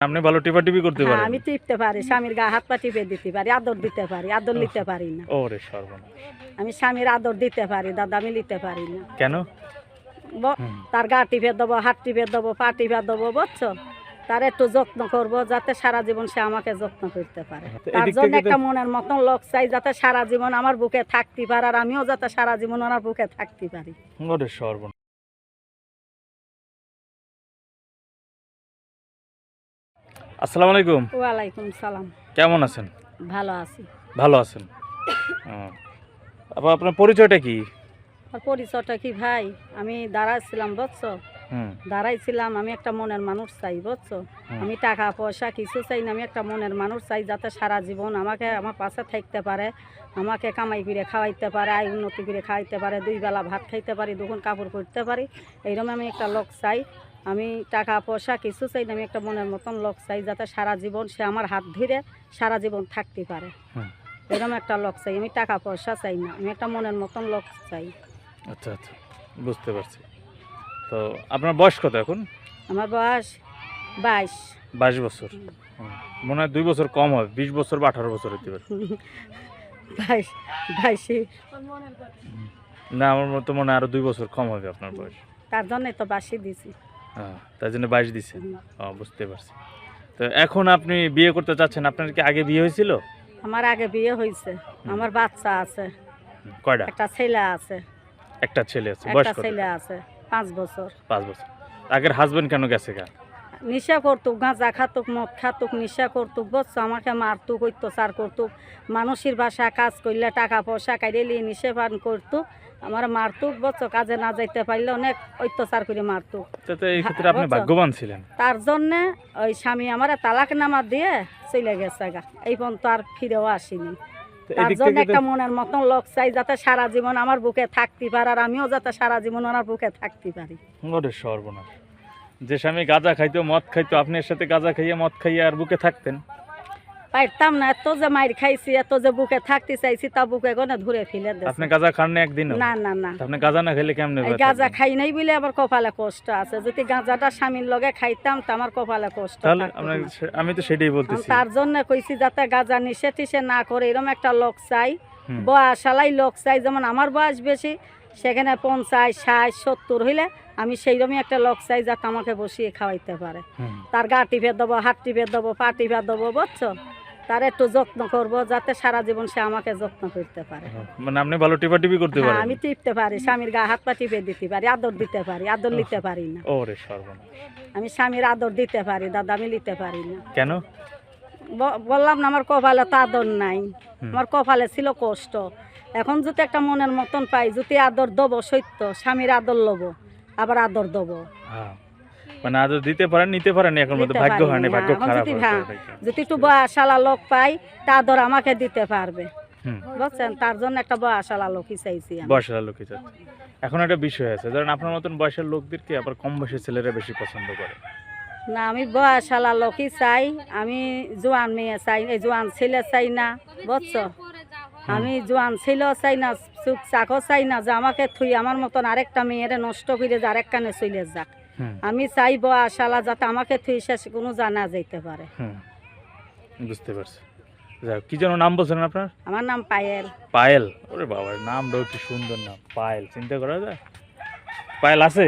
আপনি ভালো টিপা টিপি করতে হ্যাঁ পারেন। আমি টিপতে পারি স্বামীর গা হাত পা টিপে দিতে পারি আদর দিতে পারি আদর নিতে পারি না। ওরে সর্বনাশ। আমি স্বামীর আদর দিতে পারি দাদা আমি নিতে পারি না। কেন? তার গা টিপে দেবো হাত টিপে দেবো পা টিপে দেবো বুঝছ? তার একটু যত্ন করব যাতে সারা জীবন সে আমাকে যত্ন করতে পারে। তার জন্য একটা মনের মতন লোক চাই যাতে সারা জীবন আমার বুকে থাকতে পারে আর আমিও যাতে সারা জীবন ওনার বুকে থাকতে পারি। আসসালামু আলাইকুম। ওয়ালাইকুম সালাম। কেমন আছেন? ভালো আছি। ভালো আছেন। আবার আপনার পরিচয়টা কি? আর পরিচয়টা কি ভাই? আমি দাঁড়াইছিলাম বুঝছ? দাঁড়াইছিলাম আমি একটা মনের মানুষ চাই বুঝছ? আমি টাকা পয়সা কিছু চাই না আমি একটা মনের মানুষ চাই যাতে সারা জীবন আমাকে আমার পাশে থাকতে পারে আমাকে কামাই করে খাওয়াইতে পারে আয় উন্নতি করে খাওয়াইতে পারে দুই বেলা ভাত খাইতে পারি দুখন কাপড় পরতে পারি এইরকম আমি একটা লোক চাই। আমি টাকা পয়সা কিছু চাই না আমি একটা মনের মতন লোক চাই যাতে সারা জীবন সে আমার হাত ধরে সারা জীবন থাকতে পারে। হুম। এরকম একটা লোক চাই আমি টাকা পয়সা চাই না আমি একটা মনের মতন লোক চাই। আচ্ছা আচ্ছা বুঝতে পারছি। তো আপনার বয়স কত এখন? আমার বয়স বাইশ। বাইশ বছর। মনে হয় দুই বছর কম হবে বিশ বছর বা আঠারো বছর হতে পারে। বাইশ বাইশে না আমার মতো মনে হয় আরও দুই বছর কম হবে আপনার বয়স। তার জন্যই তো বাসি দিছি। হ্যাঁ তার জন্য বাইশ দিছে। বুঝতে পারছি। তো এখন আপনি বিয়ে করতে চাচ্ছেন আপনার কি আগে বিয়ে হয়েছিল? আমার আগে বিয়ে হয়েছে। আমার বাচ্চা আছে। কয়টা? একটা ছেলে আছে। একটা ছেলে আছে বয়স কত? ছেলে আছে পাঁচ বছর। পাঁচ বছর। আগের হাজবেন্ড কেন গেছে গা? নিশা করতুক গাঁজা খাতুক মদ খাতুক নিশা করতুক বলছো আমাকে মারতুক অত্যাচার করতুক মানুষের বাসা কাজ করলে টাকা পয়সা নিয়ে নিশে পান করতুক আমার মারতুক বলছো কাজে না যাইতে পারলে অনেক অত্যাচার করে মারতুক। তাতে এই ক্ষেত্রে আপনি বুঝছ? ভাগ্যবান ছিলেন। তার জন্যে ওই স্বামী আমার তালাক নামা দিয়ে চলে গেছে গা। এই পর্যন্ত আর ফিরেও আসিনি। তার জন্য একটা মনের মতন লোক চাই যাতে সারা জীবন আমার বুকে থাকতে পারে আর আমিও যাতে সারা জীবন ওনার বুকে থাকতে পারি। সর্বনাশ। যে স্বামী গাঁজা খাইতো মদ খাইতো আপনি এর সাথে গাঁজা খাইয়ে মদ খাইয়ে আর বুকে থাকতেন? পারতাম না এত যে মাইর খাইছি এত যে বুকে থাকতে চাইছি তা বুকে গনে ধরে ফেলে আপনি গাঁজা খান না একদিনও? না না না। আপনি গাঁজা না খেলে কেমনে এই গাঁজা খাই নাই বলে আমার কপালে কষ্ট আছে। যদি গাঁজাটা স্বামীর লগে খাইতাম তো আমার কপালে কষ্ট তাহলে আপনার আমি তো সেটাই বলতেছি। তার জন্য কইছি যাতে গাঁজা নিষে টিসে না করে এরকম একটা লোক চাই। বয়স আলাই লোক চাই যেমন আমার বয়স বেশি সেখানে পঞ্চাশ ষাট সত্তর হইলে আমি সেইরকমই একটা লোক চাই যাতে আমাকে বসিয়ে খাওয়াইতে পারে। তার গা টিপে দেবো হাত টিপে দেবো পা টিপে দেবো বুঝছ? তার একটু যত্ন করব যাতে সারা জীবন সে আমাকে যত্ন করতে পারে। মানে আপনি ভালো টিপা টিপি করতে হ্যাঁ পারেন। আমি টিপতে পারি স্বামীর গা হাত পা টিপে দিতে পারি আদর দিতে পারি আদর নিতে পারি না। ওরে সর্বনাশ। আমি স্বামীর আদর দিতে পারি দাদা আমি নিতে পারি না। কেন? বললাম না আমার কপালে তো আদর নাই। আমার কপালে ছিল কষ্ট। এখন যদি একটা মনের মতন পাই যদি আদর দেবো সত্য স্বামীর আদর লবো আবার আদর দেবো। হ্যাঁ। মানে আদর দিতে পারেন নিতে পারেন এখন মধ্যে? ভাগ্য হয়নি না। ভাগ্য খারাপ যদি হ্যাঁ, একটু বয়াশালা লোক পাই তা আদর আমাকে দিতে পারবে। বুঝছেন? তার জন্য একটা বয়াশালা লোকই চাইছি আমি। লোকই চাচ্ছে এখন একটা বিষয় আছে ধরেন আপনার মতন বয়সের লোকদেরকে আবার কম বয়সের ছেলেরা বেশি পছন্দ করে? না আমি বয়াশালা লোকই চাই আমি জোয়ান মেয়ে চাই এই জোয়ান ছেলে চাই না বুঝছ? আমি জোয়ান ছেলে চাই না চুপ চাকও চাই না যে আমাকে থুই আমার মতন আরেকটা মেয়েরে নষ্ট করে যে আরেক কানে চলে যাক। আমি চাই বয়াশালা যাতে আমাকে থুই শেষ কোনো জানা যাইতে পারে। বুঝতে পারছি। কি যেন নাম বলছেন আপনার? আমার নাম পায়েল। পায়েল? ওরে বাবা নামটাও কি সুন্দর নাম পায়েল। চিন্তা করা যায়? পায়েল আছে?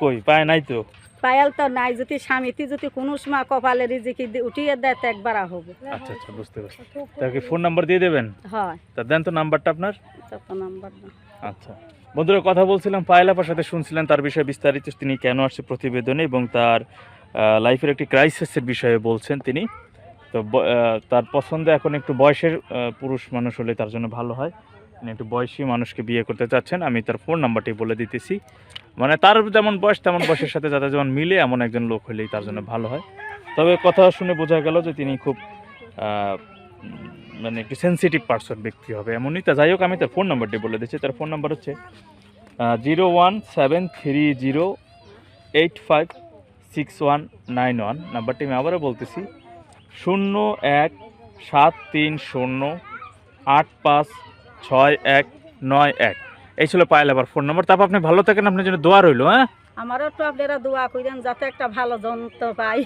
কই? পায় নাই তো? পায়েল তো নাই যদি স্বামীতি যদি কোনো সময় কপালে রিজিকি উঠিয়ে দেয় তো একবার হবে। আচ্ছা আচ্ছা বুঝতে পারছি। তাকে ফোন নাম্বার দিয়ে দেবেন? হয়। তা দেন তো নাম্বারটা আপনার। তত নাম্বার আচ্ছা। বন্ধুরা কথা বলছিলাম পায়েল আপার সাথে শুনছিলেন তার বিষয়ে বিস্তারিত তিনি কেন আসছে প্রতিবেদনে এবং তার লাইফের একটি ক্রাইসিসের বিষয়ে বলছেন তিনি। তো তার পছন্দ এখন একটু বয়সের পুরুষ মানুষ হলে তার জন্য ভালো হয়। একটু বয়সী মানুষকে বিয়ে করতে চাচ্ছেন, আমি তার ফোন নাম্বারটি বলে দিতেছি। মানে তার যেমন বয়স, তেমন বয়সের সাথে যাতে যেমন মিলে, এমন একজন লোক হলেই তার জন্য ভালো হয়। তবে কথা শুনে বোঝা গেল যে তিনি খুব মানে একটু সেন্সিটিভ পার্সন ব্যক্তি হবে এমনই। তা যাই হোক, আমি তার ফোন নাম্বারটি বলে দিচ্ছি। তার ফোন নাম্বার হচ্ছে zero one seven three zero eight five six one nine one নাম্বারটি আমি আবারও বলতেছি, শূন্য এক সাত তিন শূন্য আট পাঁচ ছয় এক নয় এক। এই ছিল পায়েল আবার ফোন নম্বর। তারপর আপনি ভালো থাকেন, আপনার জন্য দোয়া রইল হ্যাঁ? আমারও তো আপনারা দোয়া করেন, যাতে একটা ভালো যন্ত্র পাই।